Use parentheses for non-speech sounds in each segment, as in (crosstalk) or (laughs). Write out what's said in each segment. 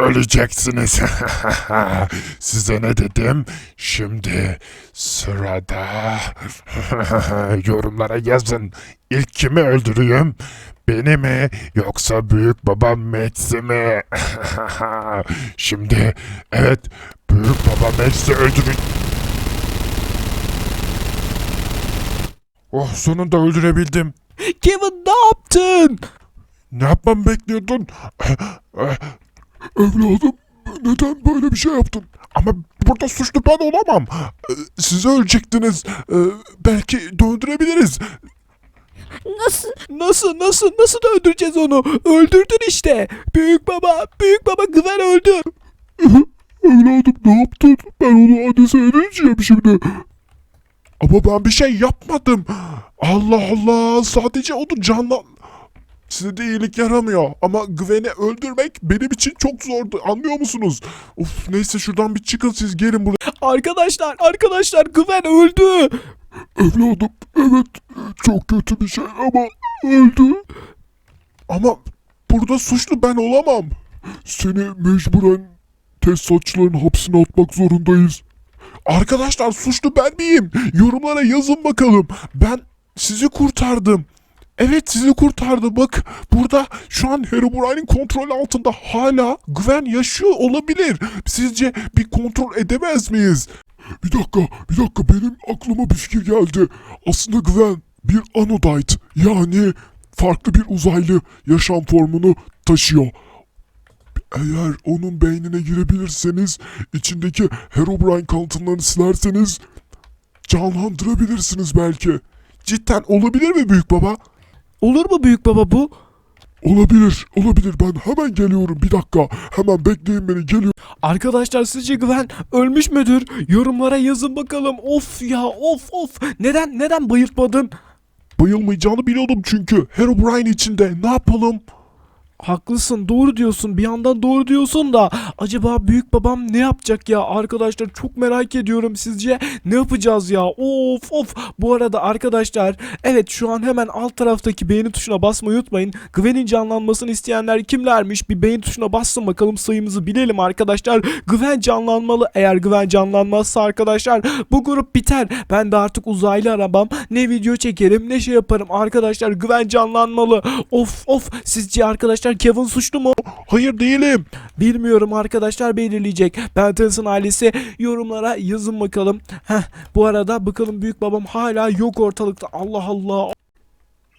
öleceksiniz. (laughs) Size ne dedim? Şimdi sırada (laughs) yorumlara yazın. İlk kimi öldüreyim? Beni mi yoksa büyük babam Max'i mi? (laughs) Şimdi evet büyük babam Max'i öldürün. Oh sonunda öldürebildim. Kevin ne yaptın? Ne yapmamı bekliyordun? Evladım neden böyle bir şey yaptın? Ama burada suçlu ben olamam. Ee, Siz ölecektiniz. Ee, Belki döndürebiliriz. Nasıl? Nasıl nasıl nasıl öldüreceğiz onu? Öldürdün işte. Büyük baba, büyük baba Gwen öldü. (laughs) Evladım ne yaptın? Ben onu annesi edeceğim şimdi. Ama ben bir şey yapmadım. Allah Allah sadece onu canlan... Size de iyilik yaramıyor ama Gwen'i öldürmek benim için çok zordu anlıyor musunuz? Of neyse şuradan bir çıkın siz gelin buraya. Arkadaşlar, arkadaşlar Gwen öldü. Evladım evet çok kötü bir şey ama öldü. Ama burada suçlu ben olamam. Seni mecburen tesisatçıların hapsine atmak zorundayız. Arkadaşlar suçlu ben miyim? Yorumlara yazın bakalım. Ben sizi kurtardım. Evet sizi kurtardı. Bak burada şu an Herobrine'in kontrol altında hala Gwen yaşıyor olabilir. Sizce bir kontrol edemez miyiz? Bir dakika, bir dakika benim aklıma bir fikir geldi. Aslında Gwen bir anodite yani farklı bir uzaylı yaşam formunu taşıyor. Eğer onun beynine girebilirseniz, içindeki Herobrine kalıntımlarını silerseniz canlandırabilirsiniz belki. Cidden olabilir mi büyük baba? Olur mu büyük baba bu? Olabilir, olabilir. Ben hemen geliyorum. Bir dakika. Hemen bekleyin beni. Geliyorum. Arkadaşlar sizce Gwen ölmüş müdür? Yorumlara yazın bakalım. Of ya of of. Neden neden bayıltmadın? Bayılmayacağını biliyordum çünkü. Herobrine içinde. Ne yapalım? Haklısın doğru diyorsun. Bir yandan doğru diyorsun da acaba büyük babam ne yapacak ya? Arkadaşlar çok merak ediyorum sizce ne yapacağız ya? Of of. Bu arada arkadaşlar evet şu an hemen alt taraftaki beğeni tuşuna basmayı unutmayın. Gwen'in canlanmasını isteyenler kimlermiş? Bir beğeni tuşuna bassın bakalım sayımızı bilelim arkadaşlar. Gwen canlanmalı. Eğer Gwen canlanmazsa arkadaşlar bu grup biter. Ben de artık uzaylı arabam. Ne video çekerim ne şey yaparım. Arkadaşlar Gwen canlanmalı. Of of. Sizce arkadaşlar Kevin suçlu mu? Hayır değilim. Bilmiyorum arkadaşlar belirleyecek. Ben Tensin ailesi yorumlara yazın bakalım. Heh, bu arada bakalım büyük babam hala yok ortalıkta. Allah Allah.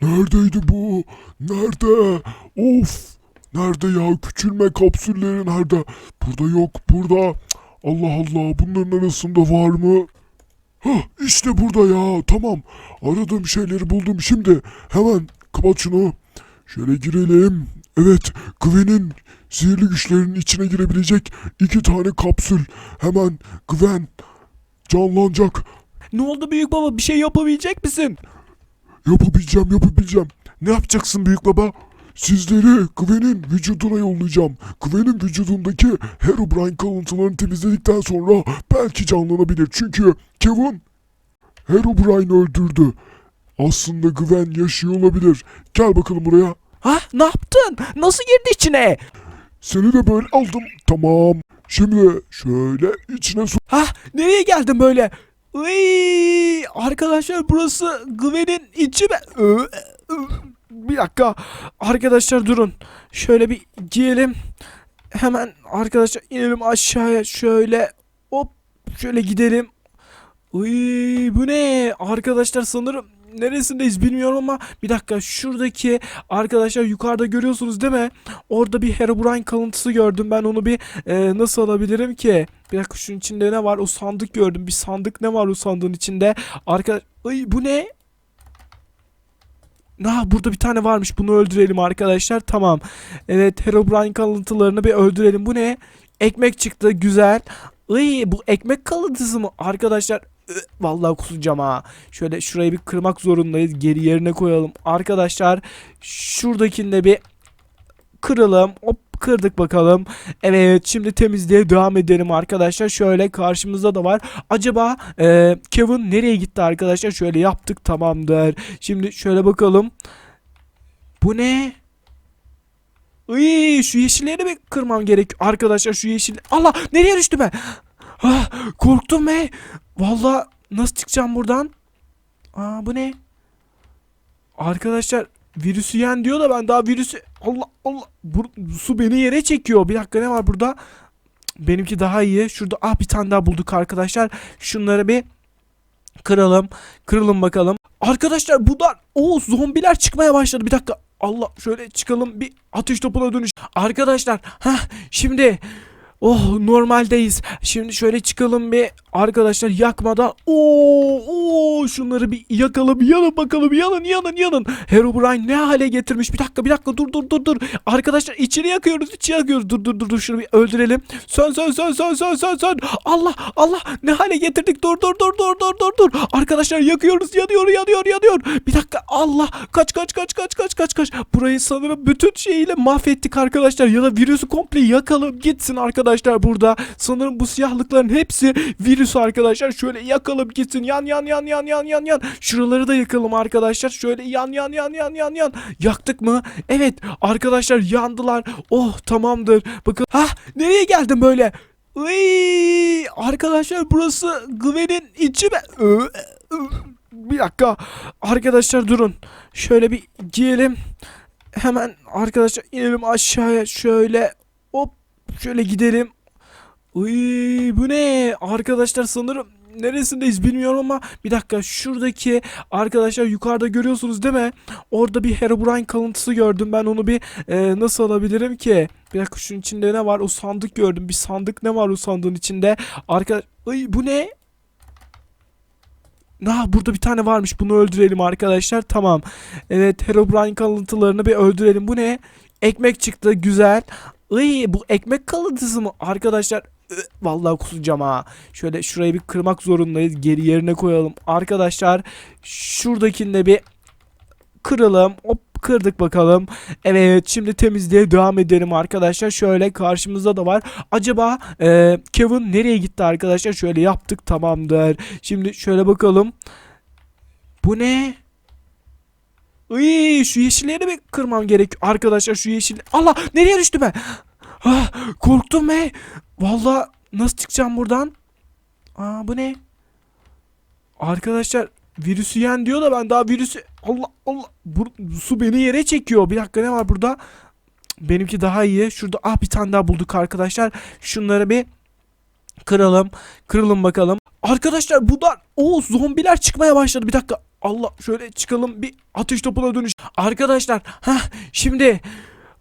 Neredeydi bu? Nerede? Of! Nerede ya? Küçülme kapsülleri nerede? Burada yok. Burada. Allah Allah. Bunların arasında var mı? Hah işte burada ya. Tamam. Aradığım şeyleri buldum şimdi. Hemen kapat şunu. Şöyle girelim. Evet. Gwen'in sihirli güçlerinin içine girebilecek iki tane kapsül. Hemen Gwen canlanacak. Ne oldu büyük baba bir şey yapabilecek misin? Yapabileceğim yapabileceğim. Ne yapacaksın büyük baba? Sizleri Gwen'in vücuduna yollayacağım. Gwen'in vücudundaki Herobrine kalıntılarını temizledikten sonra belki canlanabilir. Çünkü Kevin Herobrine öldürdü. Aslında Gwen yaşıyor olabilir. Gel bakalım buraya. Ha ne yaptın? Nasıl girdi içine? Seni de böyle aldım. Tamam. Şimdi şöyle içine su... Ha nereye geldin böyle? Iy, arkadaşlar burası Gwen'in içi mi? Bir dakika. Arkadaşlar durun. Şöyle bir giyelim. Hemen arkadaşlar inelim aşağıya şöyle. Hop şöyle gidelim. Iy, bu ne? Arkadaşlar sanırım neresindeyiz bilmiyorum ama bir dakika şuradaki arkadaşlar yukarıda görüyorsunuz değil mi? Orada bir Herobrine kalıntısı gördüm. Ben onu bir e, nasıl alabilirim ki? Bir dakika şunun içinde ne var? O sandık gördüm. Bir sandık ne var o sandığın içinde? Arka Ay bu ne? Ha burada bir tane varmış. Bunu öldürelim arkadaşlar. Tamam. Evet Herobrine kalıntılarını bir öldürelim. Bu ne? Ekmek çıktı. Güzel. Iy, bu ekmek kalıntısı mı? Arkadaşlar vallahi kusacağım ha. Şöyle şurayı bir kırmak zorundayız. Geri yerine koyalım. Arkadaşlar şuradakini de bir kıralım. Hop kırdık bakalım. Evet şimdi temizliğe devam edelim arkadaşlar. Şöyle karşımızda da var. Acaba e, Kevin nereye gitti arkadaşlar? Şöyle yaptık tamamdır. Şimdi şöyle bakalım. Bu ne? Iy, şu yeşilleri mi kırmam gerek? Arkadaşlar şu yeşil... Allah nereye düştü ben? Ah, korktum be. Vallahi nasıl çıkacağım buradan? Aa bu ne? Arkadaşlar virüsü yen diyor da ben daha virüsü... Allah Allah. Bu, su beni yere çekiyor. Bir dakika ne var burada? Benimki daha iyi. Şurada ah bir tane daha bulduk arkadaşlar. Şunları bir kıralım. Kıralım bakalım. Arkadaşlar bunlar o zombiler çıkmaya başladı. Bir dakika. Allah şöyle çıkalım bir ateş topuna dönüş. Arkadaşlar ha şimdi Oh normaldeyiz. Şimdi şöyle çıkalım bir arkadaşlar yakmadan. Oo, oo şunları bir yakalım yanın bakalım yanın yanın yanın. Herobrine ne hale getirmiş? Bir dakika bir dakika dur dur dur dur. Arkadaşlar içini yakıyoruz içini yakıyoruz. Dur dur dur dur şunu bir öldürelim. Sön sön sön sön sön sön sön. Allah Allah ne hale getirdik? Dur dur dur dur dur dur dur. Arkadaşlar yakıyoruz yanıyor yanıyor yanıyor. Bir dakika Allah kaç kaç kaç kaç kaç kaç kaç. Burayı sanırım bütün şeyiyle mahvettik arkadaşlar. Ya da virüsü komple yakalım gitsin arkadaşlar burada. Sanırım bu siyahlıkların hepsi virüs arkadaşlar. Şöyle yakalım gitsin. Yan yan yan yan yan yan yan. Şuraları da yakalım arkadaşlar. Şöyle yan yan yan yan yan yan. Yaktık mı? Evet arkadaşlar yandılar. Oh tamamdır. Bakın. Ha nereye geldim böyle? Iy, arkadaşlar burası Gwen'in içi mi? Bir dakika. Arkadaşlar durun. Şöyle bir giyelim. Hemen arkadaşlar inelim aşağıya şöyle. Şöyle gidelim. Uy bu ne? Arkadaşlar sanırım neresindeyiz bilmiyorum ama bir dakika şuradaki arkadaşlar yukarıda görüyorsunuz değil mi? Orada bir Herobrine kalıntısı gördüm. Ben onu bir e, nasıl alabilirim ki? Bir dakika şunun içinde ne var? O sandık gördüm. Bir sandık ne var o sandığın içinde? Arka Ay bu ne? Na burada bir tane varmış. Bunu öldürelim arkadaşlar. Tamam. Evet Herobrine kalıntılarını bir öldürelim. Bu ne? Ekmek çıktı. Güzel. Iy bu ekmek kalıntısı mı? Arkadaşlar vallahi kusacağım ha. Şöyle şurayı bir kırmak zorundayız. Geri yerine koyalım. Arkadaşlar şuradakini de bir kıralım. Hop kırdık bakalım. Evet şimdi temizliğe devam edelim arkadaşlar. Şöyle karşımızda da var. Acaba e, Kevin nereye gitti arkadaşlar? Şöyle yaptık tamamdır. Şimdi şöyle bakalım. Bu ne? Iy, şu yeşilleri mi kırmam gerek? Arkadaşlar şu yeşil... Allah nereye düştü ben? Ah, korktum be. Vallahi nasıl çıkacağım buradan? Aa bu ne? Arkadaşlar virüsü yen diyor da ben daha virüsü... Allah Allah. Bu, su beni yere çekiyor. Bir dakika ne var burada? Benimki daha iyi. Şurada ah bir tane daha bulduk arkadaşlar. Şunları bir kıralım. Kıralım bakalım. Arkadaşlar bunlar o zombiler çıkmaya başladı. Bir dakika. Allah şöyle çıkalım bir ateş topuna dönüş. Arkadaşlar ha şimdi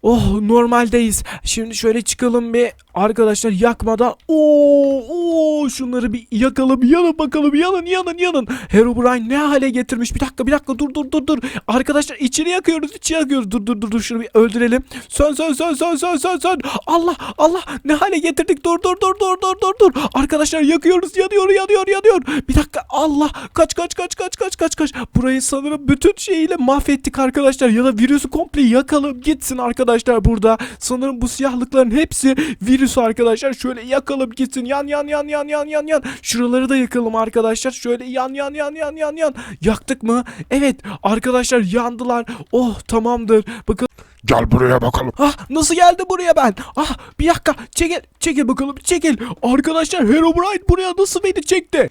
Oh normaldeyiz. Şimdi şöyle çıkalım bir arkadaşlar yakmadan. Oo, oo şunları bir yakalım yanın bakalım yanın yanın yanın. Herobrine ne hale getirmiş? Bir dakika bir dakika dur dur dur dur. Arkadaşlar içini yakıyoruz içini yakıyoruz. Dur dur dur dur şunu bir öldürelim. Sön sön sön sön sön sön sön. Allah Allah ne hale getirdik? Dur dur dur dur dur dur dur. Arkadaşlar yakıyoruz yanıyor yanıyor yanıyor. Bir dakika Allah kaç kaç kaç kaç kaç kaç kaç. Burayı sanırım bütün şeyiyle mahvettik arkadaşlar. Ya da virüsü komple yakalım gitsin arkadaşlar burada. Sanırım bu siyahlıkların hepsi virüs arkadaşlar. Şöyle yakalım gitsin. Yan yan yan yan yan yan yan. Şuraları da yakalım arkadaşlar. Şöyle yan yan yan yan yan yan. Yaktık mı? Evet arkadaşlar yandılar. Oh tamamdır. Bakın Gel buraya bakalım. Ah nasıl geldi buraya ben? Ah bir dakika çekil çekil bakalım çekil. Arkadaşlar Herobrine buraya nasıl beni çekti?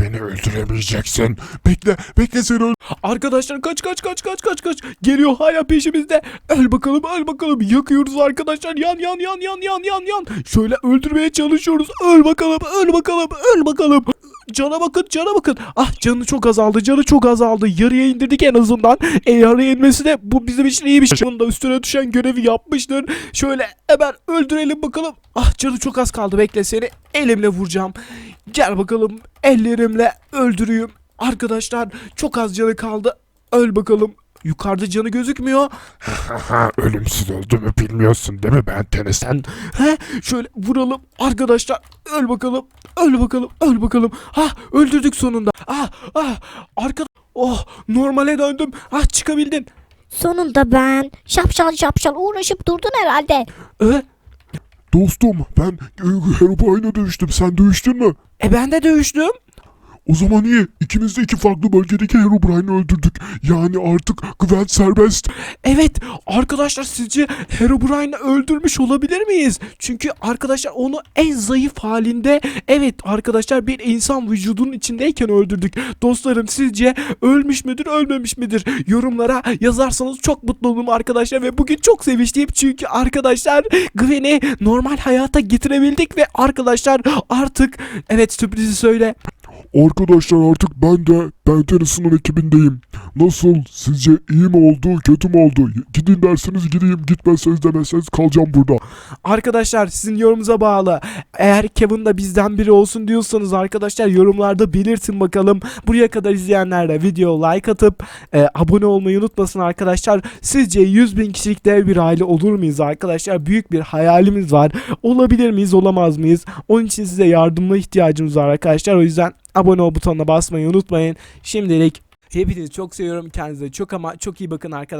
Beni öldüremeyeceksin. Bekle, bekle seni öl... Arkadaşlar kaç kaç kaç kaç kaç kaç. Geliyor hala peşimizde. Öl bakalım öl bakalım. Yakıyoruz arkadaşlar. Yan yan yan yan yan yan yan. Şöyle öldürmeye çalışıyoruz. Öl bakalım öl bakalım öl bakalım. Cana bakın cana bakın. Ah canı çok azaldı canı çok azaldı. Yarıya indirdik en azından. E yarıya inmesi de bu bizim için iyi bir şey. Bunun da üstüne düşen görevi yapmıştır. Şöyle hemen öldürelim bakalım. Ah canı çok az kaldı bekle seni elimle vuracağım. Gel bakalım ellerimle öldüreyim. Arkadaşlar çok az canı kaldı. Öl bakalım. Yukarıda canı gözükmüyor. Ölümsüz olduğumu bilmiyorsun değil mi ben Tennyson? He şöyle vuralım arkadaşlar. Öl bakalım. Öl bakalım. Öl bakalım. Ha öldürdük sonunda. Ah ah arka Oh normale döndüm. Ah çıkabildin. Sonunda ben şapşal şapşal uğraşıp durdun herhalde. E, Dostum ben e, Herobrine'a dönüştüm. Sen dönüştün mü? e ben de dövüştüm. O zaman iyi. İkimiz de iki farklı bölgedeki Herobrine'i öldürdük. Yani artık Gwen serbest. Evet arkadaşlar sizce Herobrine'i öldürmüş olabilir miyiz? Çünkü arkadaşlar onu en zayıf halinde evet arkadaşlar bir insan vücudunun içindeyken öldürdük. Dostlarım sizce ölmüş müdür ölmemiş midir? Yorumlara yazarsanız çok mutlu olurum arkadaşlar ve bugün çok sevinçliyim çünkü arkadaşlar Gwen'i normal hayata getirebildik ve arkadaşlar artık evet sürprizi söyle. Arkadaşlar artık ben de Ben Tennyson'un ekibindeyim. Nasıl? Sizce iyi mi oldu, kötü mü oldu? Gidin derseniz gideyim, gitmezseniz demezseniz kalacağım burada. Arkadaşlar sizin yorumunuza bağlı. Eğer Kevin da bizden biri olsun diyorsanız arkadaşlar yorumlarda belirtin bakalım. Buraya kadar izleyenler de video like atıp e, abone olmayı unutmasın arkadaşlar. Sizce 100 bin kişilik dev bir aile olur muyuz arkadaşlar? Büyük bir hayalimiz var. Olabilir miyiz olamaz mıyız? Onun için size yardımına ihtiyacımız var arkadaşlar. O yüzden abone ol butonuna basmayı unutmayın. Şimdilik hepinizi çok seviyorum. Kendinize çok ama çok iyi bakın arkadaşlar.